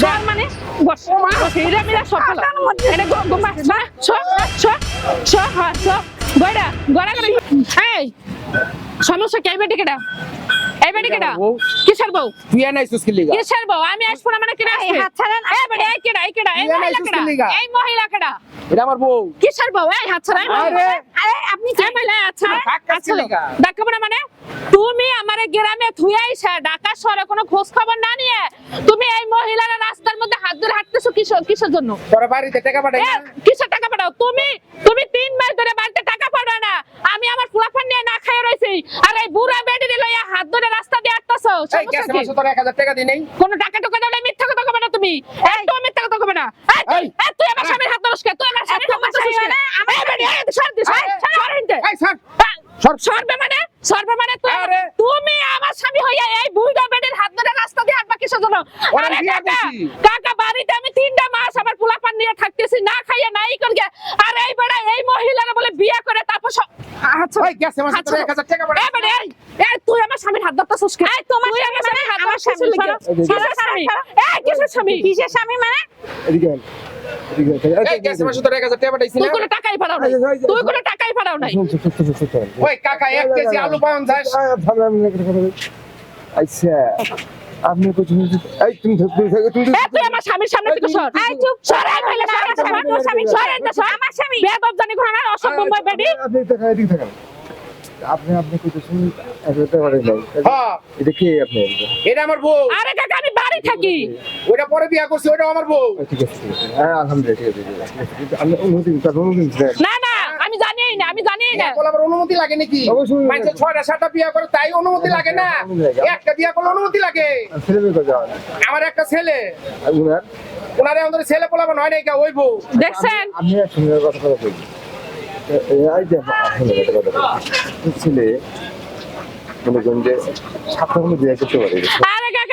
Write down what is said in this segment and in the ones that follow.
সর মানে বস হিরা মিরা সব এটা গো গো মা ছ ছ ছ হ্যাঁ ছ। গড়া গড়া করে এই সমস্যা কে? বেটে কেডা? এই বেটে কেডা? কিসের বউ? তুই কি লিগা কিসের বউ? আমি আসব না মানে কেডা এই হাত ছাড়েন, এই বেটে এই কেডা এই কেডা এই মহিলা কেডা? এই মহিলা কেডা? এটা আমার বউ। কিসের বউ? এই হাত আরে, আরে আপনি এই মহিলা আচ্ছা আচ্ছা ছিলিগা। দেখাবো না মানে তুমি আমার গ্রামে থুয়ে আইসা ঢাকা শহরে কোনো খোঁজ খবর না নিয়ে তুমি এই মহিলারা রাস্তার মধ্যে হাত ধরে হাঁটতেছো কিসের কিসের জন্য? তোর বাড়িতে টাকা পাঠাই কিসের টাকা পাঠাও? তুমি তুমি তিন মাস ধরে না আমি আমার ফুলাফান নিয়ে না খাইয়ে রয়েছি। আর এই বুড়া বেডি লইয়া হাত ধরে রাস্তা দিয়ে হাঁটতেছো এই গ্যাস মাসে তোর 1000 টাকা দিই নাই। কোন টাকা টুকা দাও মিথ্যা কথা কবে না তুমি? একটু মিথ্যা কথা কবে না? এই, তুই- আমার স্বামীর হাত ধরস কে? তুই আমার স্বামীর হাত কে? আমার এই বেডি এই সর দিস সর হিনতে। এই স্যার সর- সরবে মানে? সরবে মানে তুই তুমি আমার স্বামী হইয়া এই বুড়া বেডের হাত ধরে রাস্তা দিয়ে হাঁটবা কিসের জন্য? আরে কাকা, কাকা বাড়িতে আমি তিনটা মাস আমার পোলাপান নিয়ে থাকতেছি না খাইয়া নাই করে আর এই বেড়া এই মহিলারা বলে বিয়া করে তারপর সব- আচ্ছা ওই গ্যাস মাসে 1000 টাকা পাঠাই এই এই, এই, তুই আমার স্বামীর হাত ধরতেছিস কেন? তুই আমার স্বামীর হাত আমার স্বামী, কেন? কিসের স্বামী? এই, কিসের স্বামী? কিসের স্বামী মানে এদিকে এই গ্যাস মাসে 1000 টাকা পাঠাইছি তুই কোনো টাকাই পাঠাও নাই। তুই কোনো টাকাই পাঠাও নাই। ওই কাকা এক কেজি আলু পাওন। আচ্ছা আপনি এই তুমি তুমি তুই আমার স্বামীর সামনে থেকে সর। এই, চুপ, সর, এই মহিলা, সর, এই স্বামী, সর, এই সর। আমার স্বামী। বেয়াদব জানি ঘোড়ার অসভ্য মই বেডি। আপনি থাকেন এদিকে থাকেন। আপনি আপনি কোথায় শুনুন একটা পারেন নাই। হ্যাঁ। এটা কে আপনি? এটা আমার বউ। আরে কাকা, আমি বাড়ি থাকি। ওটা পরে বিয়া করছি ওটা আমার বউ। ঠিক আছে হ্যাঁ আলহামদুলিল্লাহ ঠিক আছে। আমি অনুমতি তার অনুমতি না, না, অনুমতি লাগে নাকি? মানুষের ছয়টা সাতটা বিয়া করে তাই অনুমতি লাগে না? একটা বিয়া করলে অনুমতি লাগে। ছেলে আমার একটা ওনারে আমাদের ছেলে পোলাপান হয় ওই বউ। দেখছেন? আমি কথা কথা বলি। ছেলে মনে করেন যে সাতটা মনে বিয়ে করতে পারে।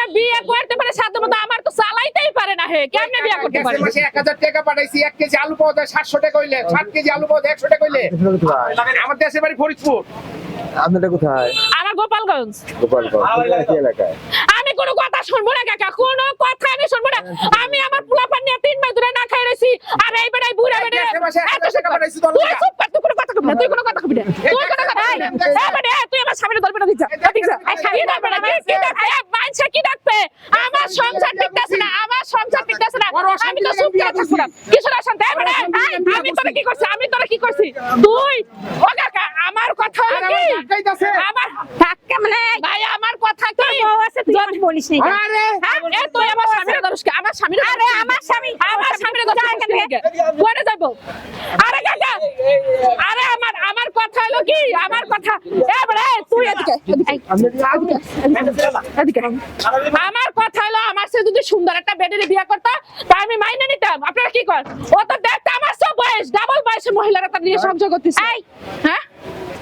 কাকা, বিয়ে করতে পারে সাথে মতো আমার তো চালাইতেই পারে না হে। কেমনে বিয়ে করতে পারে? মাসে এক হাজার টাকা পাঠাইছি এক কেজি আলু পাওয়া যায় সাতশো টাকা হইলে। ষাট কেজি আলু পাওয়া যায় একশো টাকা হইলে। কোথায়? আমার দেশের বাড়ি ফরিদপুর। আপনারটা কোথায়? আমার গোপালগঞ্জ। গোপালগঞ্জ। এলাকায়? আমি কোনো কথা শুনব না কাকা কোনো কথা আমি শুনব না। আমি আমার পোলাপান নিয়ে তিন মাস ধরে না খাই রয়েছি আর এই বেড়াই বুড়া বেড়ে হাজার টাকা পাঠাইছি তুই চুপ কর, তুই কোনো কথা কবি না তুই কোনো কথা কবি না। তুই কোনো কথা কবি না আমার না দিচ্ছা দিচ্ছা কি ডাকবে না কি- কি মানছে কি ডাকবে আমার সংসার টিকতেছে না আমার সংসার টিকতেছে না। আমি তো চুপ করে থাকব না। অশান্তি? আমি তোরা কি করছি? আমি তোরা কি করছি? তুই ও কাকা আমার কথা কি? আমার ধাক্কা মানে ভাই আমার কথা কি? বউ আছে তুই আমাকে বলিস নি। আরে হ্যাঁ, এ তুই আমার স্বামীর দোষ কে? আমার স্বামীর আরে আমার স্বামী আমার স্বামীর দোষ যা এখান কি? কোনে যাইবো? আরে কাকা, আরে আমার আমার কথা হলো কি? আমার কথা এ বড়ে আমার কথা হলো আমার সে যদি সুন্দর একটা বেডের বিয়ে করতো তা আমি মাইনে নিতাম। আপনারা কি কর ও তো দেখতে আমার সব বয়স ডাবল বয়সের মহিলারা তার নিয়ে সংযোগ করতেছে। হ্যাঁ?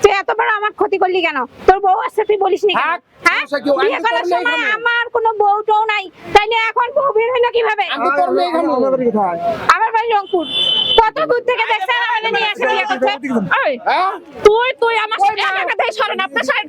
তুই এত বড় আমার ক্ষতি করলি কেন? তোর বউ আছে তুই বলিস নি কেন? হ্যাঁ? বিয়ে করার সময় আমার কোনো বউ টৌ নাই। তাইলে এখন বউ বের হইল কীভাবে। আমার বাড়ি কোথায় রংপুর। কত দূর থেকে দেখছেন আমাদের নিয়ে এসে বিয়ে করতে হ্যাঁ? তুই তুই আমার সাথে সরেন আপনার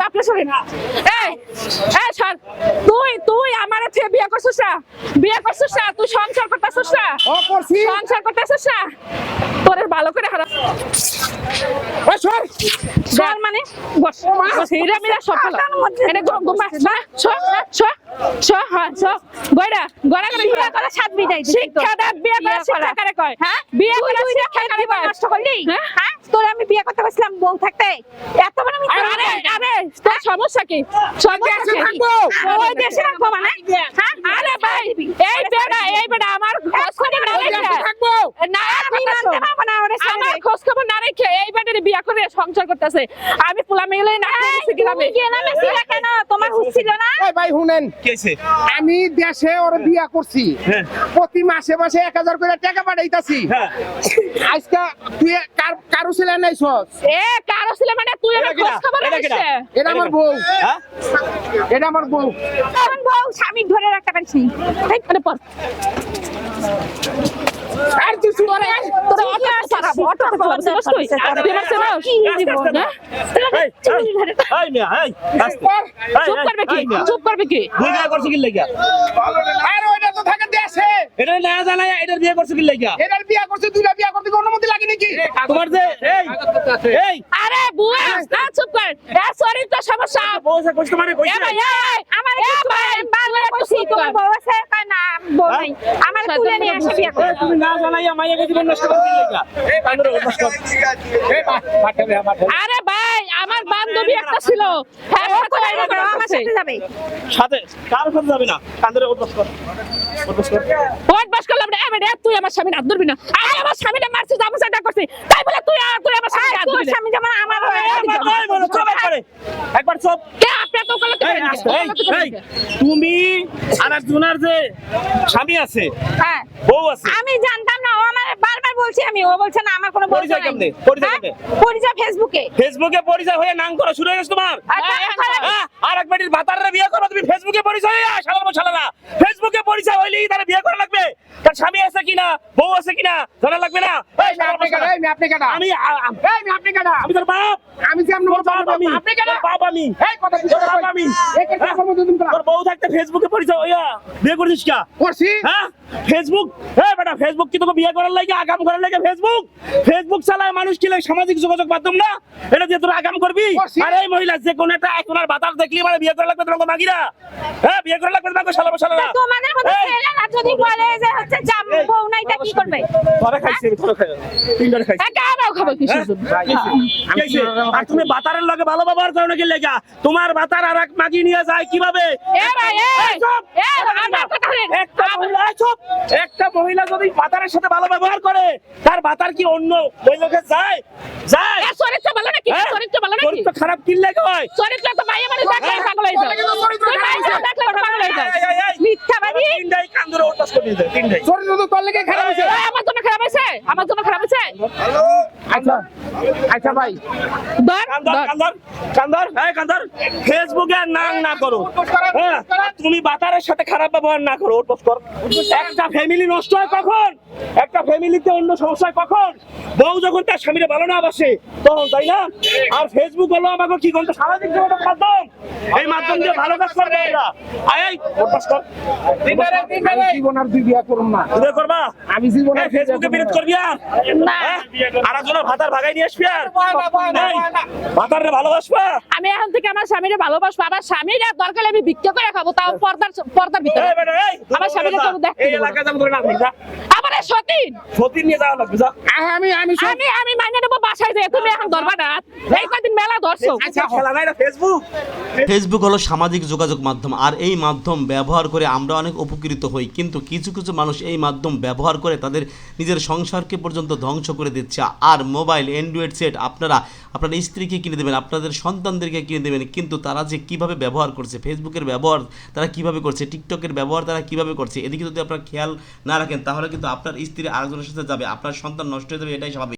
লাগবে আপনি সরেন এই এই সর তুই তুই আমার থেকে বিয়ে করছিস না? বিয়ে করছিস না? তুই সংসার করতেছিস না? ও করছি। সংসার করতেছিস না? তোর ভালো করে হারা ওই সর সর মানে বস বস হিরা মিরা সব ভালো এটা গো গো মা ছ ছ ছ হ্যাঁ ছ গয়রা গড়া করে বিয়ে করার সাত বিদায় শিক্ষা দা বিয়ে করে শিক্ষা করে কয়? হ্যাঁ? বিয়ে তুই করে দুই শিক্ষা রকমের করে নষ্ট করলি? হ্যাঁ? তোর আমি বিয়ে করতে পারছিলাম বউ থাকতে। এত বড় আমি তোর সমস্যা কি? সমস্যা দেশে কি? ওই দেশে রাখব মানে? হ্যাঁ? আরে ভাই এই বেড়া এই বেড়া আমার খোঁজ খবর না আমার খোঁজ খবর না রেখে এই বেটারে বিয়া করে সংসার করতেছে। আমি পোলা মেলে না গ্রামে গ্রামে কেন? তোমার হুশ না? ভাই শুনেন। আমি দেশে ওর বিয়া করছি। হ্যাঁ। প্রতি মাসে মাসে এক হাজার করে টাকা পাঠাইতাছি। হ্যাঁ। আজকে তুই কারও ছেলে নাই সস? এ কারও ছিল মানে তুই আমার এটা কিনা? খোঁজ খবর এটা কিনা? রাখিস এটা আমার বউ। হ্যাঁ? এটা আমার বউ। তখন বউ স্বামী ধরে রাখতে পারিস মানে পর আর তোরে তোরে অটো কি দিব না? এই, এই, এই মিয়া, এই, চুপ করবে কি? চুপ করবে কি? দুই করছ কি লাগিয়া? আর ওইটা তো থাকে দেশে। এটা না জানাই এটার বিয়ে করছ কি লাগিয়া? এটার বিয়া করছে দুইটা বিয়া করতে কি অনুমতি লাগে নাকি? তোমার যে এই এই। আরে বুয়া না চুপ কর। এ চরিত্র সমস্যা। পয়সা কষ্ট মানে এ ভাই আমার এ ভাই বাংলা কইছি, তোমার। না, বউ নাই। আমার তুলে নিয়ে আসে বিয়ে করে। তুমি না জানাইয়া মাইয়াকে জীবন নষ্ট করো কি লাগিয়া? কান্দরে অভ্যাস কর। এই মা- মাঠে রে, মাঠে আরে ভাই আমার বান্ধবী একটা ছিল। হ্যাঁ কোথায় আমার সাথে যাবে। সাথে সাথে যাবে না? কান্দরে কর। করলাম তুই আমার স্বামী হাত ধরবি না। আমি আমার স্বামীটা মারছি যাব সেটা করছি। তাই বলে তুই আর- তুই আমার স্বামী হাত ধরবি স্বামী যেমন আমার হয়, একবারে। একবার চুপ। কে? আপনি তো এই, তুমি আর একজনের যে স্বামী আছে হ্যাঁ। বউ আছে আমি জানতাম না ও আমার বারবার বলছি আমি ও বলছে না আমার কোনো পরিচয় কেমনে? পরিচয় হ্যাঁ? কেমনে? পরিচয় ফেসবুকে ফেসবুকে পরিচয় হয়ে নাম করা শুরু হয়ে গেছে তোমার আর তারপর খারাপ- হ্যাঁ, এক বেটির ভাতারে বিয়ে করো তুমি ফেসবুকে পরিচয় হয়ে শালার ফেসবুকে পরিচয় হইলেই তারা বিয়ে করা লাগবে তার স্বামী আছে কিনা? বউ আছে কিনা? জানা লাগবে না? আমি আপনি? আমি তোর বাপ। আমি যে আপনার তোর বাপ আমি। আপনি কেডা? বাপ আমি। এই কথা কি বাপ আমি। এই কে কাজ করব তুমি করা? তোর বউ থাকতে ফেসবুকে পরিচয় হইয়া বিয়ে করেছিস কা? করছি। হ্যাঁ? ফেসবুক বেটা ফেসবুক কি তোকে বিয়ে করার লাগে আগাম করার লাগে? ফেসবুক ফেসবুক চালায় মানুষ কি লাগে? সামাজিক যোগাযোগ মাধ্যম না? এটা দিয়ে তোরা আগাম করবি। আর এই মহিলা যে কোন একটা এখন আর বাতার দেখলি মানে বিয়ে করা লাগবে তোমাকে মাগিরা। হ্যাঁ বিয়ে করা লাগবে তোমাকে সালা সালা তোমাদের মতো ছেলেরা যদি বলে যে হচ্ছে জাম বউ নাই তা কি করবে? ধরে খাইছি আমি ধরে খাই তিনটারে খাইছি। একা আমরাও খাব কিসের জন্য? আর তুমি বাতারের লগে ভালো ব্যবহার করো নাকি লেগা? তোমার বাতার আর এক মাগি নিয়ে যায় কীভাবে। একটা মহিলা চুপ! একটা মহিলা যদি বাতারের সাথে ভালো ব্যবহার করে তার বাতার কি অন্য ওই লোকে যায়? যায়! এ চরিত্র ভালো নাকি? হ্যাঁ? চরিত্র ভালো নাকি? চরিত্র খারাপ কি লাগে হয়? চরিত্র তো মাইয়া মানে দেখলে পাগল হয়ে যায়। তুই দেখলে পাগল হয়ে যায়। মিথ্যাবাদী। তিনটাই কান্দরে ওটাস করে দিতে তিনটাই। শরীর তো তোর লেগে খারাপ হয়েছে। আমার জন্য খারাপ হয়েছে। আমার জন্য খারাপ হয়েছে আচ্ছা। আচ্ছা ভাই। ধর। কান্দর ধর। কান্দর কান্দর এই কান্দর। ফেসবুকে আর নাং না করো। হ্যাঁ তুমি বাতারের সাথে খারাপ ব্যবহার না করো ওটস কর। একটা ফ্যামিলি নষ্ট হয় কখন? একটা ফ্যামিলিতে অন্য সমস্যা হয় কখন? বউ যখন তার স্বামীরে ভালো না বাসে তখন তাই না? আর ফেসবুক হলো আমাকে কি কোনটা সামাজিক যোগাযোগ মাধ্যম। এই মাধ্যম দিয়ে ভালো কাজ করবে আয় এই কর। তিনটারে তিনটারে জীবন আর দুই বিয়া করুম না। করবা? আমি জীবন এই ফেসবুকে বিরোধ করবি আর? হ্যাঁ? আর একজনের ভাতার ভাগাই নিয়ে আসবি আর? এই, ভাতারে ভালোবাসবা? আমি এখন থেকে আমার স্বামীরে ভালোবাসবো। আমার স্বামীর দরকার আমি ভিক্ষা করে খাব তাও পর্দার পর্দার ভিতরে। এই বেটা, এই, আমার স্বামীকে কোনো দেখতে এই দেবো না। এলাকায় যাব করে না আপনি, যা। আমার সতীন! সতীন নিয়ে যাওয়া লাগবে আমি আমি আমি আমি মাইনে নেব বাসায় যে তুমি এখন ধরবা না। এই কদিন মেলা ধরছো? আচ্ছা খেলা নাই ফেসবুক ফেসবুক হলো সামাজিক যোগাযোগ মাধ্যম আর এই মাধ্যম ব্যবহার করে আমরা অনেক উপকৃত হই। কিন্তু কিছু কিছু মানুষ এই মাধ্যম ব্যবহার করে তাদের নিজের সংসারকে পর্যন্ত ধ্বংস করে দিচ্ছে। আর মোবাইল, অ্যান্ড্রয়েড সেট আপনারা, আপনার স্ত্রীকে কিনে দেবেন, আপনাদের সন্তানদেরকে কিনে দেবেন, কিন্তু তারা যে কীভাবে ব্যবহার করছে, ফেসবুকের ব্যবহার তারা কীভাবে করছে, টিকটকের ব্যবহার তারা কীভাবে করছে, এদিকে যদি আপনারা খেয়াল না রাখেন, তাহলে কিন্তু আপনার স্ত্রী আরেকজনের সাথে যাবে, আপনার সন্তান নষ্ট হয়ে যাবে, এটাই স্বাভাবিক।